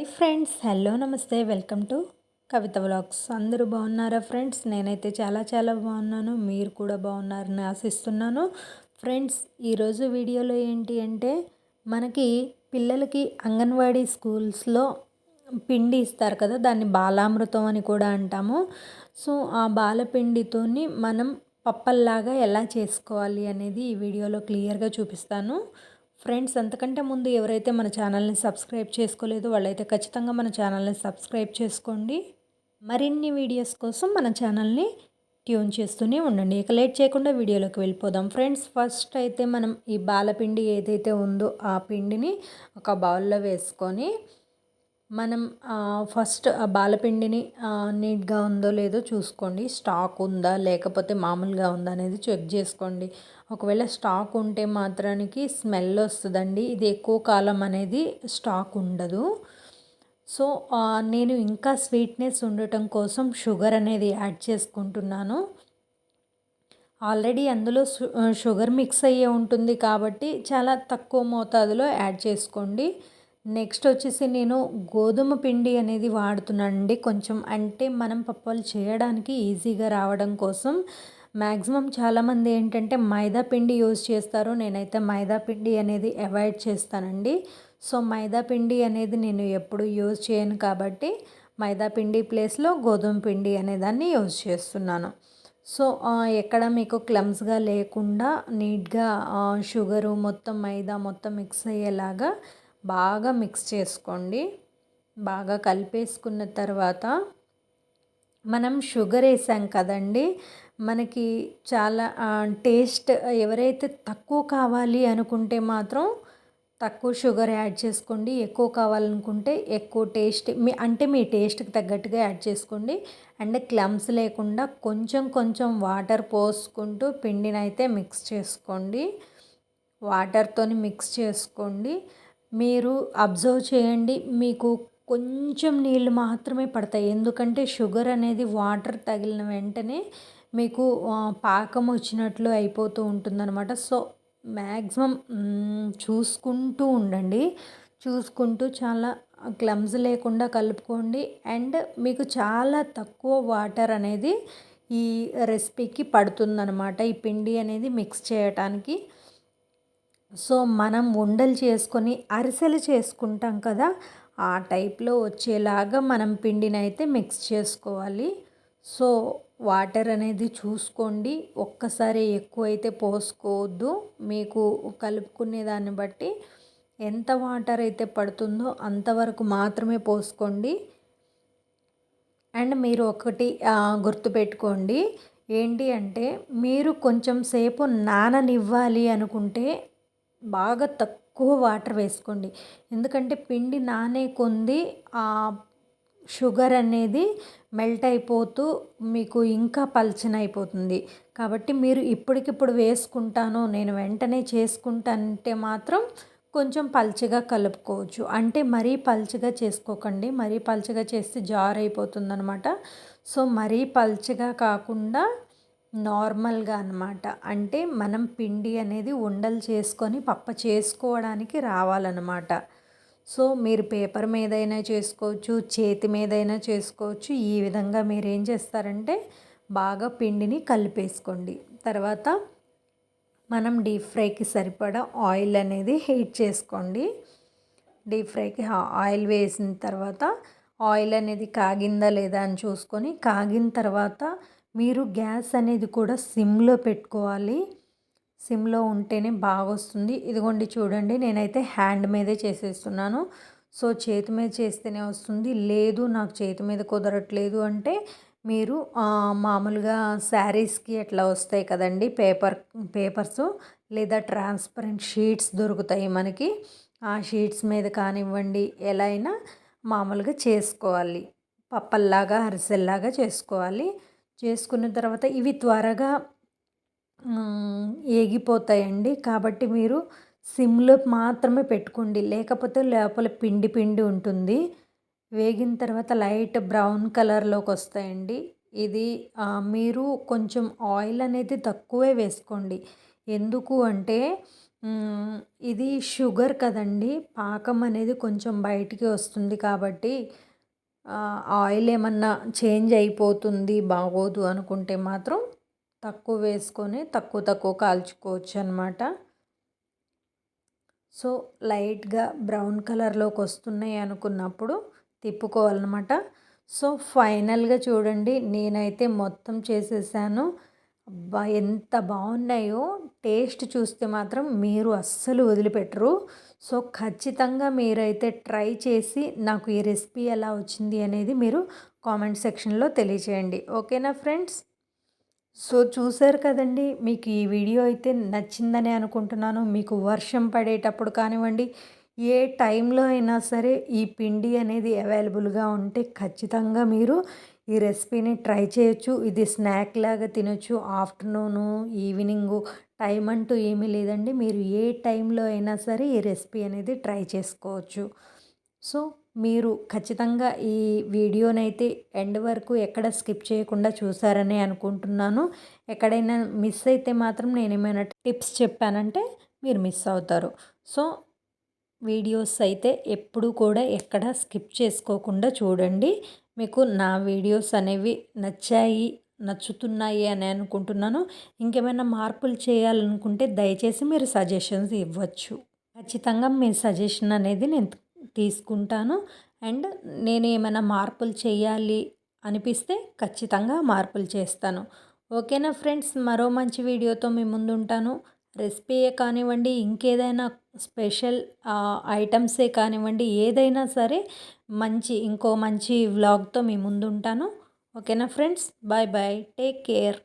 Hi friends hello namaste welcome to Kavitha vlogs. అందరూ బాగున్నారా friends? నేనైతే చాలా చాలా బాగున్నాను. మీరు కూడా బాగున్నారని ఆశిస్తున్నాను. ఫ్రెండ్స్ ఈరోజు వీడియోలో ఏంటి అంటే మనకి పిల్లలకి అంగన్వాడీ స్కూల్స్లో పిండి ఇస్తారు కదా దాన్ని బాలామృతం అని కూడా అంటాము. సో ఆ బాలపిండితోని మనం పప్పల్లాగా ఎలా చేసుకోవాలి అనేది ఈ వీడియోలో క్లియర్గా చూపిస్తాను. ఫ్రెండ్స్ అంతకంటే ముందు ఎవరైతే మన ఛానల్ని సబ్స్క్రైబ్ చేసుకోలేదో వాళ్ళైతే ఖచ్చితంగా మన ఛానల్ని సబ్స్క్రైబ్ చేసుకోండి. మరిన్ని వీడియోస్ కోసం మన ఛానల్ని ట్యూన్ చేస్తూనే ఉండండి. ఇక లేట్ చేయకుండా వీడియోలోకి వెళ్ళిపోదాం. ఫ్రెండ్స్ ఫస్ట్ అయితే మనం ఈ బాలపిండి ఏదైతే ఉందో ఆ పిండిని ఒక బౌల్లో వేసుకొని మనం ఫస్ట్ ఆ బాలపిండిని నీట్గా ఉందో లేదో చూసుకోండి. స్టాక్ ఉందా లేకపోతే మామూలుగా ఉందా అనేది చెక్ చేసుకోండి. ఒకవేళ స్టాక్ ఉంటే మాత్రానికి స్మెల్ వస్తుందండి. ఇది ఎక్కువ కాలం అనేది స్టాక్ ఉండదు. సో నేను ఇంకా స్వీట్నెస్ ఉండటం కోసం షుగర్ అనేది యాడ్ చేసుకుంటున్నాను. ఆల్రెడీ అందులో షుగర్ మిక్స్ అయ్యే ఉంటుంది కాబట్టి చాలా తక్కువ మోతాదులో యాడ్ చేసుకోండి. నెక్స్ట్ వచ్చేసి నేను గోధుమ పిండి అనేది వాడుతున్నానండి కొంచెం. అంటే మనం పప్పులు చేయడానికి ఈజీగా రావడం కోసం. మ్యాక్సిమం చాలామంది ఏంటంటే మైదా పిండి యూజ్ చేస్తారు. నేనైతే మైదా పిండి అనేది అవాయిడ్ చేస్తానండి. సో మైదా పిండి అనేది నేను ఎప్పుడు యూజ్ చేయను కాబట్టి మైదా పిండి ప్లేస్లో గోధుమ పిండి అనేదాన్ని యూజ్ చేస్తున్నాను. సో ఎక్కడ మీకు క్లమ్స్గా లేకుండా నీట్గా షుగరు మొత్తం మైదా మొత్తం మిక్స్ అయ్యేలాగా బాగా మిక్స్ చేసుకోండి. బాగా కలిపేసుకున్న తర్వాత మనం షుగర్ వేసాం కదండి. మనకి చాలా టేస్ట్ ఎవరైతే తక్కువ కావాలి అనుకుంటే మాత్రం తక్కువ షుగర్ యాడ్ చేసుకోండి. ఎక్కువ కావాలనుకుంటే ఎక్కువ టేస్ట్ మీ అంటే మీ టేస్ట్కి తగ్గట్టుగా యాడ్ చేసుకోండి. అండ్ క్లమ్స్ లేకుండా కొంచెం కొంచెం వాటర్ పోసుకుంటూ పిండిని అయితే మిక్స్ చేసుకోండి. వాటర్తో మిక్స్ చేసుకోండి. మీరు అబ్జర్వ్ చేయండి మీకు కొంచెం నీళ్ళు మాత్రమే పడతాయి. ఎందుకంటే షుగర్ అనేది వాటర్ తగిలిన వెంటనే మీకు పాకం వచ్చినట్లు అయిపోతూ ఉంటుందన్నమాట. సో మ్యాక్సిమం చూసుకుంటూ ఉండండి. చూసుకుంటూ చాలా క్లమ్స్ లేకుండా కలుపుకోండి. అండ్ మీకు చాలా తక్కువ వాటర్ అనేది ఈ రెసిపీకి పడుతుందనమాట ఈ పిండి అనేది మిక్స్ చేయటానికి. సో మనం ఉండలు చేసుకొని అరిసెలు చేసుకుంటాం కదా ఆ టైప్లో వచ్చేలాగా మనం పిండిని అయితే మిక్స్ చేసుకోవాలి. సో వాటర్ అనేది చూసుకోండి. ఒక్కసారి ఎక్కువైతే పోసుకోవద్దు. మీకు కలుపుకునే దాన్ని బట్టి ఎంత వాటర్ అయితే పడుతుందో అంతవరకు మాత్రమే పోసుకోండి. అండ్ మీరు ఒకటి గుర్తుపెట్టుకోండి. ఏంటి అంటే మీరు కొంచెం సేపు నాననివ్వాలి అనుకుంటే బాగా తక్కువ వాటర్ వేసుకోండి. ఎందుకంటే పిండి నానే కొంది ఆ షుగర్ అనేది మెల్ట్ అయిపోతూ మీకు ఇంకా పల్చన అయిపోతుంది. కాబట్టి మీరు ఇప్పటికిప్పుడు వేసుకుంటాను నేను వెంటనే చేసుకుంటానంటే మాత్రం కొంచెం పల్చగా కలుపుకోవచ్చు. అంటే మరీ పల్చగా చేసుకోకండి. మరీ పల్చగా చేస్తే జార్ అయిపోతుంది అనమాట సో మరీ పల్చగా కాకుండా నార్మల్గా అనమాట అంటే మనం పిండి అనేది ఉండలు చేసుకొని పప్ప చేసుకోవడానికి రావాలన్నమాట. సో మీరు పేపర్ మీదైనా చేసుకోవచ్చు చేతి మీదైనా చేసుకోవచ్చు. ఈ విధంగా మీరు ఏం చేస్తారంటే బాగా పిండిని కలిపేసుకోండి. తర్వాత మనం డీప్ ఫ్రైకి సరిపడా ఆయిల్ అనేది హీట్ చేసుకోండి. డీప్ ఫ్రైకి ఆయిల్ వేసిన తర్వాత ఆయిల్ అనేది కాగిందా లేదా అని చూసుకొని కాగిన తర్వాత మీరు గ్యాస్ అనేది కూడా సిమ్లో పెట్టుకోవాలి. సిమ్లో ఉంటేనే బాగా వస్తుంది ఇదిగోండి చూడండి నేనైతే హ్యాండ్ మీదే చేసేస్తున్నాను. సో చేతి మీద చేస్తేనే వస్తుంది. లేదు నాకు చేతి మీద కుదరట్లేదు అంటే మీరు మామూలుగా శారీస్కి అట్లా వస్తాయి కదండి పేపర్ పేపర్స్ లేదా ట్రాన్స్పరెంట్ షీట్స్ దొరుకుతాయి మనకి. ఆ షీట్స్ మీద కానివ్వండి ఎలా అయినా మామూలుగా చేసుకోవాలి. పప్పల్లాగా అరిసెల్లాగా చేసుకోవాలి. చేసుకున్న తర్వాత ఇవి త్వరగా ఏగిపోతాయండి. కాబట్టి మీరు సిమ్లో మాత్రమే పెట్టుకోండి. లేకపోతే లోపల పిండి పిండి ఉంటుంది. వేగిన తర్వాత లైట్ బ్రౌన్ కలర్లోకి వస్తాయండి. ఇది మీరు కొంచెం ఆయిల్ అనేది తక్కువే వేసుకోండి. ఎందుకు అంటే ఇది షుగర్ కదండి. పాకం అనేది కొంచెం బయటికి వస్తుంది కాబట్టి ఆయిల్ ఏమన్నా చేంజ్ అయిపోతుంది బాగోదు అనుకుంటే మాత్రం తక్కువ వేసుకొని తక్కువ తక్కువ కాల్చుకోవచ్చు అనమాట సో లైట్గా బ్రౌన్ కలర్లోకి వస్తున్నాయి అనుకున్నప్పుడు తిప్పుకోవాలన్నమాట. సో ఫైనల్గా చూడండి నేనైతే మొత్తం చేసేసాను. ఎంత బాగున్నాయో టేస్ట్ చూస్తే మాత్రం మీరు అస్సలు వదిలిపెట్టరు. సో ఖచ్చితంగా మీరైతే ట్రై చేసి నాకు ఈ రెసిపీ ఎలా వచ్చింది అనేది మీరు కామెంట్ సెక్షన్లో తెలియచేయండి. ఓకేనా ఫ్రెండ్స్? సో చూసారు కదండి మీకు ఈ వీడియో అయితే నచ్చిందని అనుకుంటున్నాను. మీకు వర్షం పడేటప్పుడు కానివ్వండి ఏ టైంలో అయినా సరే ఈ పిండి అనేది అవైలబుల్గా ఉంటే ఖచ్చితంగా మీరు ఈ రెసిపీని ట్రై చేయొచ్చు. ఇది స్నాక్ లాగా తినొచ్చు. ఆఫ్టర్నూను ఈవినింగు టైం అంటూ ఏమీ లేదండి. మీరు ఏ టైంలో అయినా సరే ఈ రెసిపీ అనేది ట్రై చేసుకోవచ్చు. సో మీరు ఖచ్చితంగా ఈ వీడియోనైతే ఎండ్ వరకు ఎక్కడ స్కిప్ చేయకుండా చూసారని అనుకుంటున్నాను. ఎక్కడైనా మిస్ అయితే మాత్రం నేను ఏమైనా టిప్స్ చెప్పానంటే మీరు మిస్ అవుతారు. సో వీడియోస్ అయితే ఎప్పుడు కూడా ఎక్కడ స్కిప్ చేసుకోకుండా చూడండి. మీకు నా వీడియోస్ అనేవి నచ్చాయి నచ్చుతున్నాయి అని అనుకుంటున్నాను. ఇంకేమైనా మార్పులు చేయాలనుకుంటే దయచేసి మీరు సజెషన్స్ ఇవ్వచ్చు. ఖచ్చితంగా మీ సజెషన్ అనేది నేను తీసుకుంటాను. అండ్ నేను ఏమైనా మార్పులు చేయాలి అనిపిస్తే ఖచ్చితంగా మార్పులు చేస్తాను. ఓకేనా ఫ్రెండ్స్? మరో మంచి వీడియోతో మీ ముందు ఉంటాను. రెసిపీయే కానివ్వండి ఇంకేదైనా స్పెషల్ ఐటమ్సే కానివ్వండి ఏదైనా సరే మంచి ఇంకో మంచి వ్లాగ్తో మీ ముందు ఉంటాను. ಓಕೆನಾ friends bye bye take care